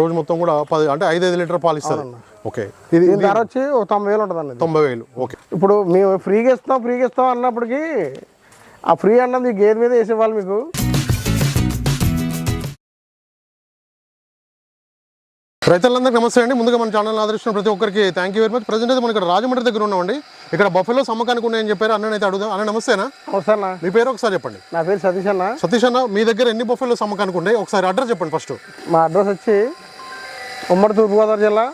రోజు మొత్తం కూడా పది అంటే ఐదు ఐదు లీటర్ పాలు ఇస్తుంది ఓకే. ఇది ధర వచ్చి తొంభై వేలు ఉంటుంది అన్నది తొంభై వేలు. ఓకే. ఇప్పుడు మేము ఫ్రీగా ఇస్తాం ఫ్రీగా ఇస్తాం అన్నప్పటికీ ఆ ఫ్రీ అన్నది గేదె మీద వేసేవాళ్ళు మీకు. రైతులందరికీ నమస్తే అండి. ముందుగా మన ఛానల్ ఆదరిస్తున్న ప్రతి ఒక్కరికి thank you very much present అయితే మనం ఇక్కడ రాజమండ్రి దగ్గర ఉన్నామండి. ఇక్కడ బఫెలో అమ్మకానికి ఉన్నాయని చెప్పారు. అన్ననైతే అడుగుదాం. అన్న నమస్తేనా? అవసరనా మీ పేరు ఒకసారి చెప్పండి. నా పేరు సతీష్ అన్న. సతీష్ అన్న మీ దగ్గర ఎన్ని బఫెలో అమ్మకానికి ఉన్నాయి? ఒకసారి అడ్రస్ చెప్పండి ఫస్ట్ మా అడ్రస్ వచ్చి ఉమ్మడి తూర్పుగోదావరి జిల్లా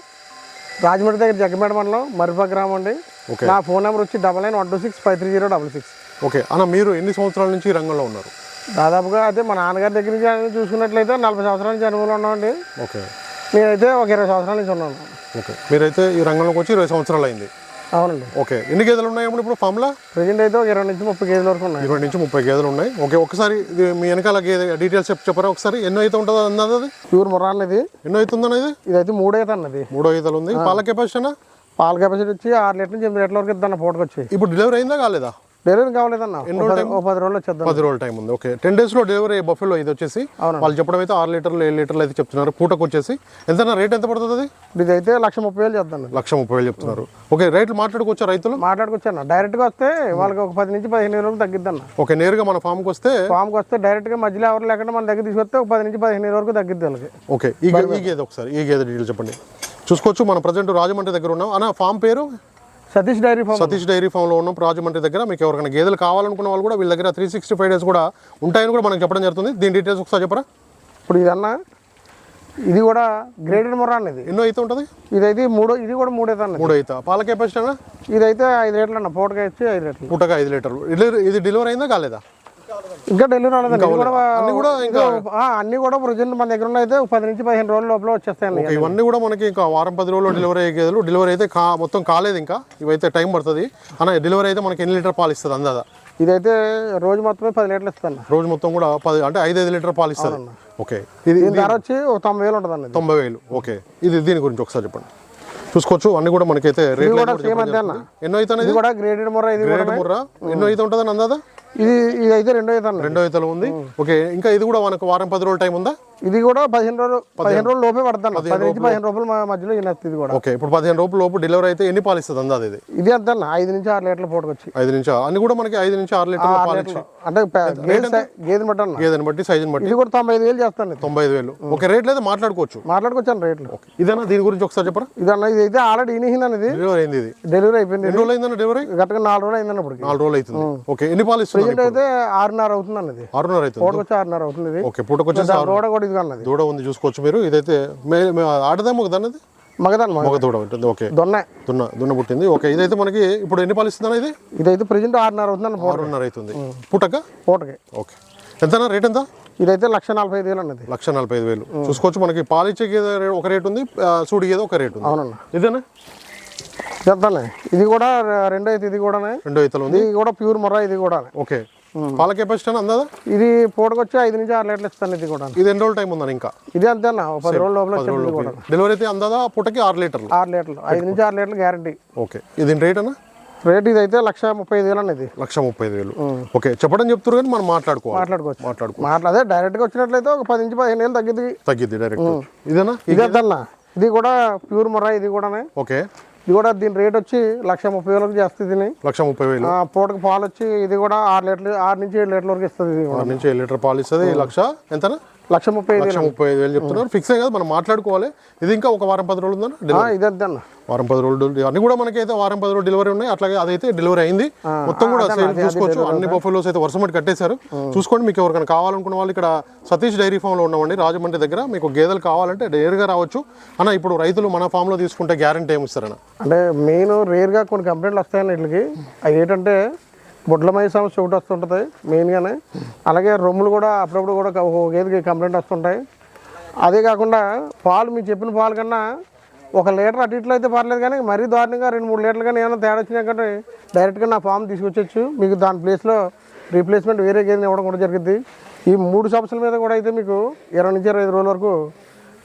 రాజమండ్రి దగ్గర జగ్గమేడ మండలం మరిపా గ్రామం అండి. నా ఫోన్ నెంబర్ వచ్చి double nine one two six five three zero double six. Okay. అన్న మీరు ఎన్ని సంవత్సరాల నుంచి ఈ రంగంలో ఉన్నారు? దాదాపుగా అయితే మా నాన్నగారి దగ్గర నుంచి చూసుకున్నట్లయితే నలభై సంవత్సరాల నుంచి అనుభవంలో ఉన్నామండి. ఓకే. నేనైతే ఒక ఇరవై సంవత్సరాల నుంచి ఉన్నాను. ఓకే. మీరైతే ఈ రంగంలోకి వచ్చి ఇరవై సంవత్సరాలు అయింది. అవునండి. ఓకే. ఎన్ని గేదెలు ఉన్నాయి ఇప్పుడు ఫామ్లో? ప్రజెంట్ అయితే ఒక ఇరవై నుంచి ముప్పై కేజీల వరకు ఉన్నాయి. ఇరవై నుంచి ముప్పై గేదెలు ఉన్నాయి. ఓకే ఒకసారి ఇది మీ వెనకాల గేదె డీటెయిల్స్ చెప్ప చెప్పరా ఒకసారి? ఎన్నో అయితే ఉంటుందో అన్నది అది? ప్యూర్ ముర్రా అన్నది ఎన్నో అయితే ఉందన్నది ఇదైతే మూడైతే అన్నది. మూడో ఈతలు ఉంది. పాల కెపాసిటీ పాల కెపాసిటీ వచ్చి ఆరు లీటర్ నుంచి ఎనిమిది లీటర్ల వరకు ఇద్దాం పూటకు వచ్చి ఇప్పుడు డెలివరీ అయిందా కాలేదా? డెలివరీ కావలేదన్న. పది- రోజులు వచ్చేద్దాం పది రోజుల టైం ఉంది. ఓకే. టెన్ డేస్లో డెలివరీ బఫెలో ఇది వచ్చేసి వాళ్ళు చెప్పడం అయితే ఆరు లీటర్లు ఏడు లీటర్లు అయితే చెప్తున్నారు. పూటకు వచ్చేసి ఎంత రేట్ ఎంత పడుతుంది అది? ఇదైతే లక్ష ముప్పై వేలు చేద్దాం లక్ష ముప్పై వేలు చెప్తున్నారు. ఓకే రేట్లు మాట్లాడుకోవచ్చా రైతులు? మాట్లాడుకొచ్చాను డైరెక్ట్గా వస్తే వాళ్ళకి ఒక పది నుంచి పదిహేను వేల వరకు తగ్గిద్దన్న. ఓకే నేరుగా మన ఫామ్కి వస్తే? ఫామ్కి వస్తే డైరెక్ట్గా మధ్యలో ఎవరు లేకుండా మన దగ్గర తీసుకొస్తే ఒక పది నుంచి పదిహేను వేల వరకు తగ్గిద్ది వాళ్ళకి. ఓకే ఈ గేదె ఒకసారి ఈ గేదె డీటెయిల్ చెప్పండి. చూసుకోవచ్చు మన ప్రజెంట్ రాజమండ్రి దగ్గర ఉన్నాం. అన్న ఫామ్ పేరు? Satish dairy farm Satish dairy ఫామ్లో ఉన్నాం. రాజమండ్రి దగ్గర మీకు ఎవరికైనా గేదెలు కావాలనుకున్న వాళ్ళు కూడా వీళ్ళ దగ్గర త్రీ సిక్స్టీ ఫైవ్ డేస్ కూడా ఉంటాయని కూడా మనకు చెప్పడం జరుగుతుంది. దీని డీటెయిల్స్ ఒకసారి చెప్పరా? ఇప్పుడు ఇదన్న ఇది కూడా గ్రేడెడ్ మొర్రా అన్నది ఎన్నో అయితే ఉంటుంది? ఇదైతే మూడో ఇది కూడా మూడైతే అన్నది మూడు అయితే పాల కెపాసిటీ అన్న? ఇదైతే ఐదు లీటర్లు అన్న పూటగా వచ్చి ఐదు లీటర్లు. పూటగా ఐదు లీటర్లు. ఇది డెలివరీ అయిందా కాలేదా? ఇంకా డెలివరీ కూడా అన్ని కూడా ఇంకా అన్ని కూడా ప్రజెంట్ మన దగ్గర అయితే పది నుంచి పదిహేను రోజుల లోపల వచ్చేస్తాయండి ఓకే, ఇవన్నీ కూడా మనకి ఇంకా వారం పది రోజుల్లో డెలివరీ అయ్యే గేదెలు. డెలివరీ అయితే మొత్తం కాలేదు ఇంకా. ఇవైతే టైం పడుతుంది. అన్న డెలివరీ అయితే మనకి ఎన్ని లీటర్ పాలు ఇస్తుంది అందాదా? ఇదైతే రోజు మొత్తమే పది లీటర్లు ఇస్తాను. రోజు మొత్తం కూడా పది అంటే ఐదు ఐదు లీటర్ పాలు ఇస్తుంది. ఓకే. ఇది ధర వచ్చి తొంభై వేలు ఉంటుంది తొంభై వేలు. ఓకే. ఇది దీని గురించి ఒకసారి చెప్పండి. చూసుకోవచ్చు అన్ని కూడా మనకైతే రేట్లు ఎన్నో కూడా గ్రేడెడ్ మొర్ర ఇది గ్రేడ్ ముర్రా. ఎన్నో అయితే ఉంటుందని అందాదా? ఇది ఇది అయితే రెండో అన్నది రెండో అయితే ఉంది. ఓకే ఇంకా ఇది కూడా మనకు వారం పది రోజుల టైం ఉందా? ఇది కూడా పదిహేను రోజులు పదిహేను రోజులు లోపే పడుతుంది అన్న. పది నుంచి పదిహేను రూపాయలు మా మధ్యలో ఇది కూడా. ఓకే ఇప్పుడు పదిహేను రూపాయల లోపు డెలివరీ అయితే ఎన్ని పాలు ఇస్తుంది అందాది ఇది ఇది అంతే ఐదు నుంచి ఆరు లీటర్ల పూటకొచ్చి. ఐదు నుంచి అన్ని కూడా మనకి ఐదు నుంచి ఆరు లీటర్ల పాలు అంటే ప- గేదె సై- గేదె బట్టి అన్న. గేదెని బట్టి సైజుని బట్టి. ఇది కూడా తొంభై ఐదు వేలు చేస్తాను తొంభై ఐదు వేలు. ఓకే రేట్లు అయితే మాట్లాడుకోవచ్చు. మాట్లాడుకొచ్చాను రేట్లు. ఓకే. ఇదేనా దీని గురించి ఒకసారి చెప్పరా? ఇది అన్న ఇది అయితే ఆల్రెడీ ఇనిహింది అన్నది డెలివరీ అయింది ఇది. డెలివరీ అయిపోయింది. ఎన్ని రోజులు అయిందన్న డెలివరీ గట్టగా నాలుగు రోజులు అయింది అన్నప్పటికి నాలుగు రోజులు అవుతుంది. ఓకే ఎన్ని పాలు ప్రజెంట్ అయితే ఆరున్నర అవుతుంది అన్నది ఆరున్నర అవుతుంది. పూటకొచ్చి ఆరున్నర అవుతుంది ఓకే పూటకు వచ్చేసి ఆరు దూడ కూడా ఇది అన్నది దూడ ఉంది చూసుకోవచ్చు మీరు. ఇదైతే మే మే- ఆడదేమో ఒక దాన్నది మగదన్న మగ దూడ ఉంటుంది. ఓకే. దొన్న. దున్న దున్న పుట్టింది. ఓకే ఇదైతే మనకి ఇప్పుడు ఎన్ని పాలు ఇస్తుందన్న ఇది? ఇదైతే ప్రజెంట్ ఆరున్నర అవుతుంది అన్న పూట ఆరున్నర అవుతుంది. పుట్టక పూటకి. ఓకే. ఎంతనా రేట్ ఎంత? ఇదైతే లక్ష నలభై ఐదు వేలు అన్నది. లక్ష నలభై ఐదు వేలు. చూసుకోవచ్చు మనకి పాలిచ్చే గేదె ఒక రేట్ ఉంది. సూడి గేదె ఒక రేట్ ఉంది. అవునన్న. ఇదేనా? చెప్తానే ఇది కూడా రెండో అయితే ఇది కూడానే. రెండో ఇతలు ఉంది. ఇది కూడా ప్యూర్ మొర్ర ఇది కూడా ఓకే. పాల కెపాసిటీ అందాదా? ఇది పూటకొచ్చి ఐదు నుంచి ఆరు లీటర్లు ఇస్తాను ఇది కూడా. ఇది ఎన్ని రోజులు టైం ఉందని ఇంకా? ఇది అంతే అన్న పది రోజుల లోపల కూడా. డెలివరీ అయితే అందాదా? పూటకి ఆరు లీటర్లు. ఆరు లీటర్లు. ఐదు నుంచి ఆరు లీటర్లు గ్యారంటీ. ఓకే. ఇది రేట్ అన్న? రేట్ ఇది అయితే లక్ష ముప్పై ఐదు వేలు అన్నది లక్ష ముప్పై ఐదు వేలు. ఓకే. చెప్పడం చెప్తారు కానీ మనం మాట్లాడుకోవాలి. మాట్లాడుకోవచ్చు. మాట్లాడుకో మాట్లాడే డైరెక్ట్గా వచ్చినట్లయితే ఒక పది నుంచి పదిహేను వేలు తగ్గిద్ది. తగ్గిద్ది డైరెక్ట్. ఇదేనా? ఇది అన్న ఇది కూడా ప్యూర్ మొర్ర ఇది కూడానే. ఓకే. ఇది కూడా దీని రేట్ వచ్చి లక్ష ముప్పై వేలకు చేస్తుంది లక్ష ముప్పై వేలు. ఆ, పూటకి పాలు వచ్చి ఇది కూడా ఆరు లీటర్లు ఆరు నుంచి ఏడు లీటర్ల వరకు ఇస్తుంది ఆరు నుంచి ఏడు లీటర్ పాలు ఇస్తుంది లక్ష. ఎంతనా? లక్ష ముప్పై ఐదు ముప్పై ఐదు వేలు చెప్తున్నారు. ఫిక్స్ కదా మనం మాట్లాడుకోవాలి. ఇది ఇంకా ఒక వారం పది రోజులు ఉందన్న ఇది అన్న వారం పది రోజులు అన్ని కూడా మనకి అయితే వారం పది రోజులు డెలివరీ ఉన్నాయి. అట్లాగే అదైతే డెలివరీ అయింది. మొత్తం కూడా సేల్ చూసుకోవచ్చు. అన్ని బఫెలోస్ అయితే వర్షం మట్టి కట్టేశారు. చూసుకోండి మీకు ఎవరికైనా కావాలనుకున్న వాళ్ళు ఇక్కడ సతీష్ డైరీ ఫామ్లో ఉన్నామండి. రాజమండ్రి దగ్గర మీకు గేదెలు కావాలంటే డైరీగా రావచ్చు. అన్న ఇప్పుడు రైతులు మన ఫామ్లో తీసుకుంటే గ్యారంటీ ఏమి ఇస్తారన్న? అంటే మెయిన్ రేర్గా కొన్ని కంప్లైంట్లు వస్తాయన్న వీటికి అవి ఏంటంటే బుడ్లమయ సమస్య ఒకటి వస్తుంటుంది మెయిన్గానే అలాగే రొమ్ములు కూడా అప్పుడప్పుడు కూడా ఒక గేదెకి కంప్లైంట్ వస్తుంటాయి. అదే కాకుండా పాలు మీరు చెప్పిన పాలు కన్నా ఒక లీటర్ అటు ఇట్లా అయితే పర్లేదు కానీ మరీ దారుణంగా రెండు మూడు లీటర్లు కానీ ఏమైనా తేడా వచ్చినాకంటే డైరెక్ట్గా నా ఫామ్ తీసుకొచ్చచ్చు. మీకు దాని ప్లేస్లో రీప్లేస్మెంట్ వేరే గేదెని ఇవ్వడం కూడా జరిగింది. ఈ మూడు సమస్యల మీద కూడా అయితే మీకు ఇరవై నుంచి ఇరవై ఐదు రోజుల వరకు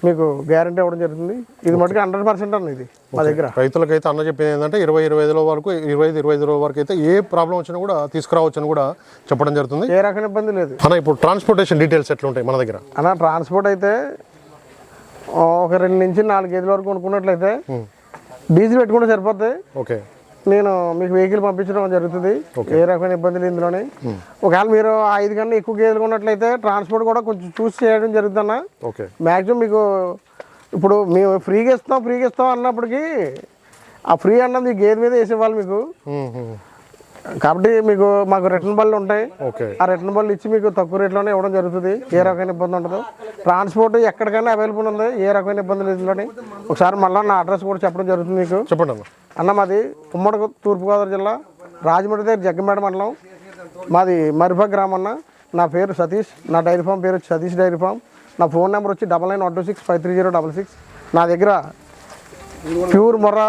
మీకు గ్యారంటీ ఇవ్వడం జరుగుతుంది. ఇది మటుకు హండ్రెడ్ పర్సెంట్ అన్న ఇది మా దగ్గర. రైతులకైతే అన్న చెప్పింది ఏంటంటే ఇరవై ఇరవై ఐదుల వరకు ఇరవై ఐదు ఇరవై ఐదు రోజుల వరకు అయితే ఏ ప్రాబ్లం వచ్చినా కూడా తీసుకురావచ్చు అని కూడా చెప్పడం జరుగుతుంది. ఏ రకమైన ఇబ్బంది లేదు. అన్న ఇప్పుడు ట్రాన్స్పోర్టేషన్ డీటెయిల్స్ ఎట్లా ఉంటాయి మన దగ్గర? అన్న ట్రాన్స్పోర్ట్ అయితే ఒక రెండు నుంచి నాలుగు గేదెల వరకు కొనుక్కున్నట్లయితే డీజిల్ పెట్టుకుంటే సరిపోద్ది. ఓకే నేను మీకు వెహికల్ పంపించడం జరుగుతుంది. ఏ రకమైన ఇబ్బంది లేదు ఇందులోనే ఒకవేళ మీరు ఐదు కన్నా ఎక్కువ గేదెలు కొన్నట్లయితే ట్రాన్స్పోర్ట్ కూడా కొంచెం చూసి చేయడం జరుగుతుందన్న. ఓకే. మ్యాక్సిమం మీకు ఇప్పుడు మేము ఫ్రీగా ఇస్తాం ఫ్రీగా ఇస్తాం అన్నప్పటికీ ఆ ఫ్రీ అన్నది గేదె మీద వేసి ఇవ్వాలి మీకు. కాబట్టి మీకు మాకు రిటర్న్ బళ్ళు ఉంటాయి. ఓకే. ఆ రిటర్న్ బళ్ళు ఇచ్చి మీకు తక్కువ రేట్లోనే ఇవ్వడం జరుగుతుంది. ఏ రకమైన ఇబ్బంది ఉండదు. ట్రాన్స్పోర్ట్ ఎక్కడికైనా అవైలబుల్ ఉంది. ఏ రకమైన ఇబ్బంది లేదు ఇందులోని. ఒకసారి మళ్ళీ నా అడ్రస్ కూడా చెప్పడం జరుగుతుంది మీకు. చెప్పండి అన్న మాది ఉమ్మడి తూర్పుగోదావరి జిల్లా రాజమండ్రి దగ్గర జగ్గమేడ మండలం. మాది మరిప గ్రామం అన్న. నా పేరు సతీష్. నా డైరీ ఫామ్ పేరు వచ్చి సతీష్ డైరీ ఫామ్. నా ఫోన్ నెంబర్ వచ్చి double nine one two six five three zero double six. నా దగ్గర ప్యూర్ మొర్ర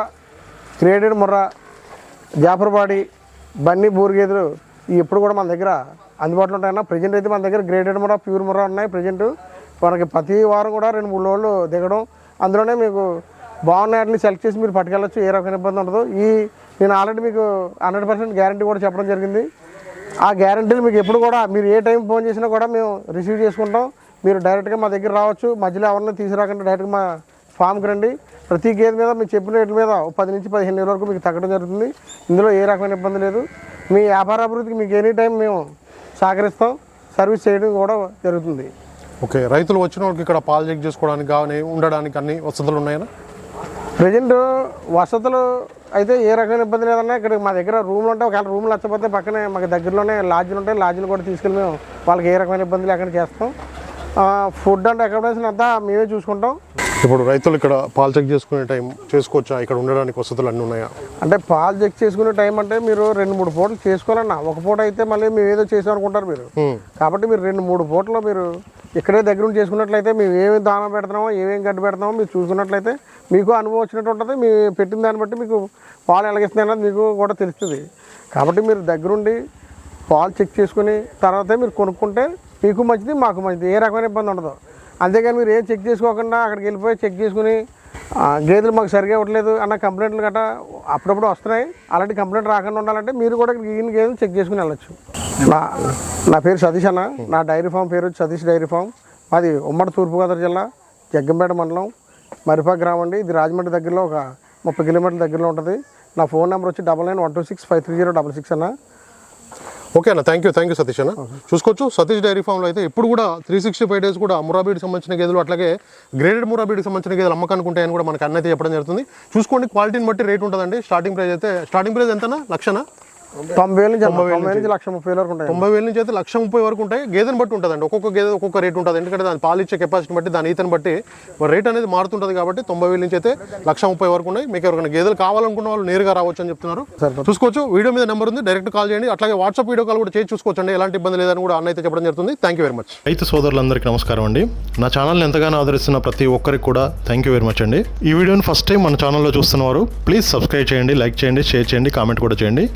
గ్రేడెడ్ మొర్ర జాఫర్బాడి బన్నీ బూరిగేదులు ఇవి ఎప్పుడు కూడా మన దగ్గర అందుబాటులో ఉంటాయన్న. ప్రజెంట్ అయితే మన దగ్గర గ్రేడెడ్ మొర ప్యూర్ మొర ఉన్నాయి ప్రజెంట్. మనకి ప్రతి వారం కూడా రెండు మూడు రోజులు దిగడం. అందులోనే మీకు బాగున్నాయి వాటిని సెలెక్ట్ చేసి మీరు పట్టుకెళ్ళచ్చు. ఏ రకమైన ఇబ్బంది ఉండదు. ఈ నేను ఆల్రెడీ మీకు హండ్రెడ్ పర్సెంట్ గ్యారంటీ కూడా చెప్పడం జరిగింది. ఆ గ్యారంటీలు మీకు ఎప్పుడు కూడా మీరు ఏ టైం ఫోన్ చేసినా కూడా మేము రిసీవ్ చేసుకుంటాం. మీరు డైరెక్ట్గా మా దగ్గర రావచ్చు. మధ్యలో ఎవరిని తీసుకురాకుండా. డైరెక్ట్గా మా ఫామ్కి రండి. ప్రతి గేదె మీద మీరు చెప్పిన రేట్ల మీద పది నుంచి పదిహేను వేల వరకు మీకు తగ్గడం జరుగుతుంది. ఇందులో ఏ రకమైన ఇబ్బంది లేదు. మీ వ్యాపార అభివృద్ధికి మీకు ఎనీ టైం మేము సహకరిస్తాం. సర్వీస్ చేయడం కూడా జరుగుతుంది. ఓకే రైతులు వచ్చిన వాళ్ళకి ఇక్కడ పాలు చెక్ చేసుకోవడానికి కానీ ఉండడానికి అన్ని వసతులు ఉన్నాయన్నా ప్రజెంట్ వసతులు అయితే ఏ రకమైన ఇబ్బంది లేదన్నా ఇక్కడ మా దగ్గర రూమ్లు ఉంటాయి. ఒకవేళ రూమ్లు నచ్చకపోతే పక్కనే మాకు దగ్గరలోనే లాడ్జ్లు ఉంటాయి. లాడ్జ్లు కూడా తీసుకెళ్ళి మేము వాళ్ళకి ఏ రకమైన ఇబ్బంది లేకుండా చేస్తాం. ఫుడ్ అండ్ అకామిడేషన్ అంతా మేమే చూసుకుంటాం. ఇప్పుడు రైతులు ఇక్కడ పాలు చెక్ చేసుకునే టైం చేసుకోవచ్చా? ఇక్కడ ఉండడానికి వసతులు అన్నీ ఉన్నాయా? అంటే పాలు చెక్ చేసుకునే టైం అంటే మీరు రెండు మూడు పూటలు చేసుకోవాలన్నా ఒక పూట అయితే మళ్ళీ మేము ఏదో చేసాం అనుకుంటారు మీరు. కాబట్టి మీరు రెండు మూడు పూటలు మీరు ఇక్కడే దగ్గర ఉండి చేసుకున్నట్లయితే మేము ఏమేమి దానం పెడుతున్నామో ఏమేమి గడ్డి పెడుతున్నామో మీరు చూసుకున్నట్లయితే మీకు అనుభవం వచ్చినట్టు ఉంటుంది. మీ పెట్టిన దాన్ని బట్టి మీకు పాలు ఎలాగిస్తున్నాయి అన్నది మీకు కూడా తెలుస్తుంది. కాబట్టి మీరు దగ్గరుండి పాలు చెక్ చేసుకుని తర్వాతే మీరు కొనుక్కుంటే మీకు మంచిది మాకు మంచిది. ఏ రకమైన ఇబ్బంది ఉండదు. అంతేకాని మీరు ఏం చెక్ చేసుకోకుండా అక్కడికి వెళ్ళిపోయి చెక్ చేసుకుని గేదెలు మాకు సరిగా ఇవ్వట్లేదు అన్న కంప్లైంట్లు గట్రా అప్పుడప్పుడు వస్తున్నాయి. అలాంటి కంప్లైంట్ రాకుండా ఉండాలంటే మీరు కూడా ఇక్కడ ఈయన గేదెలు చెక్ చేసుకుని వెళ్ళచ్చు. నా నా పేరు సతీష్ అన్న. నా డైరీ ఫామ్ పేరు వచ్చి సతీష్ డైరీ ఫామ్. మాది ఉమ్మడి తూర్పుగోదావరి జిల్లా జగ్గంపేట మండలం. మరిపా గ్రామం అండి. ఇది రాజమండ్రి దగ్గరలో ఒక ముప్పై కిలోమీటర్ల దగ్గరలో ఉంటుంది. నా ఫోన్ నెంబర్ వచ్చి double nine one two six five three zero double six అన్న. ఓకే అన్న thank you thank you Satish అన్న. చూసుకోవచ్చు సతీష్ డైరీ ఫామ్లో అయితే ఇప్పుడు కూడా త్రీ సిక్స్టీ ఫైవ్ డేస్ కూడా మురాబీడికి సంబంధించిన గేదెలు అట్లాగే గ్రేడెడ్ మురాబీడికి సంబంధించిన గేదెలు అమ్మకానికి ఉంటాయని కూడా మనకు అన్నైతే చెప్పడం జరుగుతుంది. చూసుకోండి క్వాలిటీని బట్టి రేట్ ఉంటుందండి. స్టార్టింగ్ ప్రైస్ అయితే స్టార్టింగ్ ప్రైస్ ఎంతనా లక్షనా? తొంభై వేల నుంచి తొంభై వేల నుంచి. లక్ష ముప్పై వేల వరకు ఉంటాయి. తొంభై వేల నుంచి అయితే లక్ష ముప్పై వరకు ఉంటాయి. గేదెని బట్టి ఉంటుందండి. ఒక్కొక్క గేదె ఒక్కొక్క రేట్ ఉంటుంది. ఎందుకంటే దాని పాలు ఇచ్చే కెపాసిటీ బట్టి దాని ఈతని బట్టి రేట్ అనేది మారుతుంటుంది కాబట్టి తొంభై వేల నుంచి అయితే లక్ష ముప్పై వరకు ఉన్నాయి. మీకు ఎవరికైనా గేదెలు కావాలనుకున్న వాళ్ళు నేరుగా రావచ్చు అని చెప్తున్నారు. చూసుకోవచ్చు. వీడియో మీద నెంబర్ ఉంది. డైరెక్ట్ కాల్ చేయండి. అట్లాగే వాట్సాప్ వీడియో కాల్ కూడా చేసి చూసుకోవచ్చు అండి ఎలాంటి ఇబ్బంది లేదని కూడా అన్న అయితే చెప్పడం జరుగుతుంది. థ్యాంక్ యూ వెరీ మచ్ రైతు సోదరులందరికీ నమస్కారం అండి. నా ఛానల్ని ఎంతగానో ఆదరిస్తున్న ప్రతి ఒక్కరికి కూడా థ్యాంక్ యూ వెరీ మచ్ అండి. ఈ వీడియోని ఫస్ట్ టైం మన ఛానల్లో చూస్తున్నవారు ప్లీజ్ సబ్స్క్రైబ్ చేయండి లైక్ చేయండి షేర్ చేయండి కామెంట్ కూడా చేయండి.